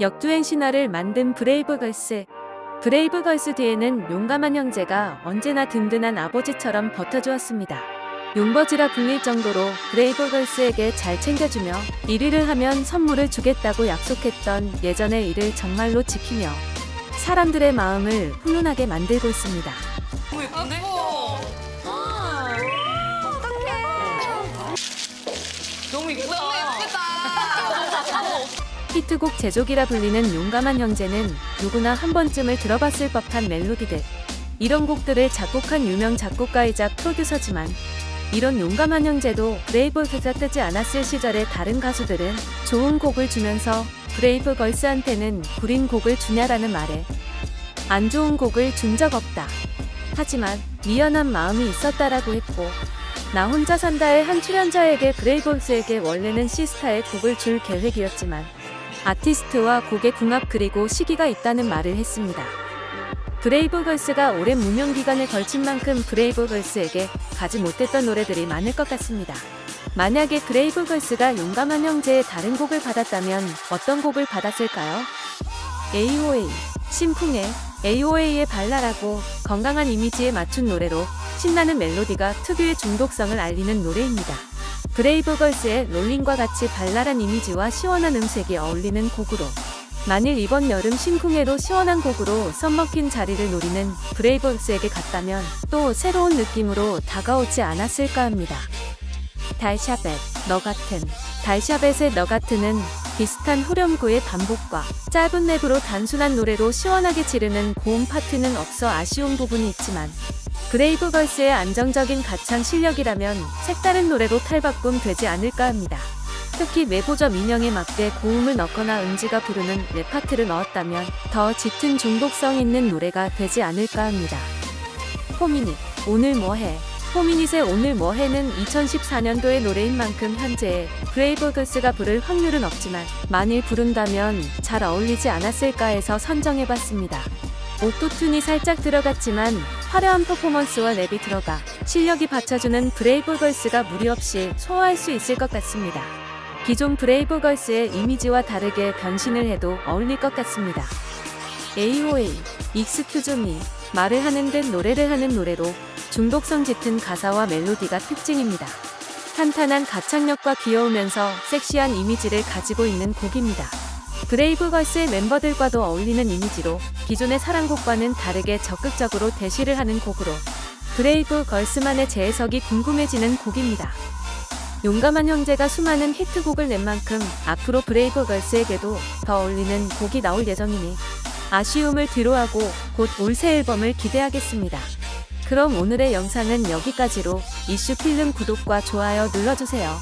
역주행 신화를 만든 브레이브걸스. 브레이브걸스 뒤에는 용감한 형제가 언제나 든든한 아버지처럼 버텨주었습니다. 용버지라 불릴 정도로 브레이브걸스에게 잘 챙겨주며 1위를 하면 선물을 주겠다고 약속했던 예전의 일을 정말로 지키며 사람들의 마음을 훈훈하게 만들고 있습니다. 너무? 너무 예쁘다. 히트곡 제조기라 불리는 용감한 형제는 누구나 한 번쯤을 들어봤을 법한 멜로디들. 이런 곡들을 작곡한 유명 작곡가이자 프로듀서지만 이런 용감한 형제도 브레이브걸스가 뜨지 않았을 시절의 다른 가수들은 좋은 곡을 주면서 브레이브걸스한테는 구린 곡을 주냐라는 말에 안 좋은 곡을 준 적 없다. 하지만 미안한 마음이 있었다라고 했고 나 혼자 산다의 한 출연자에게 브레이브걸스에게 원래는 시스타의 곡을 줄 계획이었지만 아티스트와 곡의 궁합 그리고 시기가 있다는 말을 했습니다. 브레이브걸스가 오랜 무명 기간을 걸친 만큼 브레이브걸스에게 가지 못했던 노래들이 많을 것 같습니다. 만약에 브레이브걸스가 용감한 형제의 다른 곡을 받았다면 어떤 곡을 받았을까요? AOA, 심쿵의 AOA의 발랄하고 건강한 이미지에 맞춘 노래로 신나는 멜로디가 특유의 중독성을 알리는 노래입니다. 브레이브걸스의 롤링과 같이 발랄한 이미지와 시원한 음색이 어울리는 곡으로 만일 이번 여름 심쿵해로 시원한 곡으로 썸머킨 자리를 노리는 브레이브걸스에게 갔다면 또 새로운 느낌으로 다가오지 않았을까 합니다. 달샤벳, 너 같은 달샤벳의 너 같은은 비슷한 후렴구의 반복과 짧은 랩으로 단순한 노래로 시원하게 지르는 고음 파트는 없어 아쉬운 부분이 있지만 브레이브걸스의 안정적인 가창 실력이라면 색다른 노래로 탈바꿈 되지 않을까 합니다. 특히 메보저 민영에 맞게 고음을 넣거나 은지가 부르는 랩 파트를 넣었다면 더 짙은 중독성 있는 노래가 되지 않을까 합니다. 포미닛, 오늘 뭐해? 포미닛의 오늘 뭐해는 2014년도의 노래인 만큼 현재 브레이브걸스가 부를 확률은 없지만 만일 부른다면 잘 어울리지 않았을까 해서 선정해봤습니다. 오토튠이 살짝 들어갔지만 화려한 퍼포먼스와 랩이 들어가 실력이 받쳐주는 브레이브걸스가 무리 없이 소화할 수 있을 것 같습니다. 기존 브레이브걸스의 이미지와 다르게 변신을 해도 어울릴 것 같습니다. AOA, 익스큐즈 미, 말을 하는 듯 노래를 하는 노래로 중독성 짙은 가사와 멜로디가 특징입니다. 탄탄한 가창력과 귀여우면서 섹시한 이미지를 가지고 있는 곡입니다. 브레이브걸스의 멤버들과도 어울리는 이미지로 기존의 사랑곡과는 다르게 적극적으로 대시를 하는 곡으로 브레이브걸스만의 재해석이 궁금해지는 곡입니다. 용감한 형제가 수많은 히트곡을 낸 만큼 앞으로 브레이브걸스에게도 더 어울리는 곡이 나올 예정이니 아쉬움을 뒤로하고 곧 올 새 앨범을 기대하겠습니다. 그럼 오늘의 영상은 여기까지로 이슈 필름 구독과 좋아요 눌러주세요.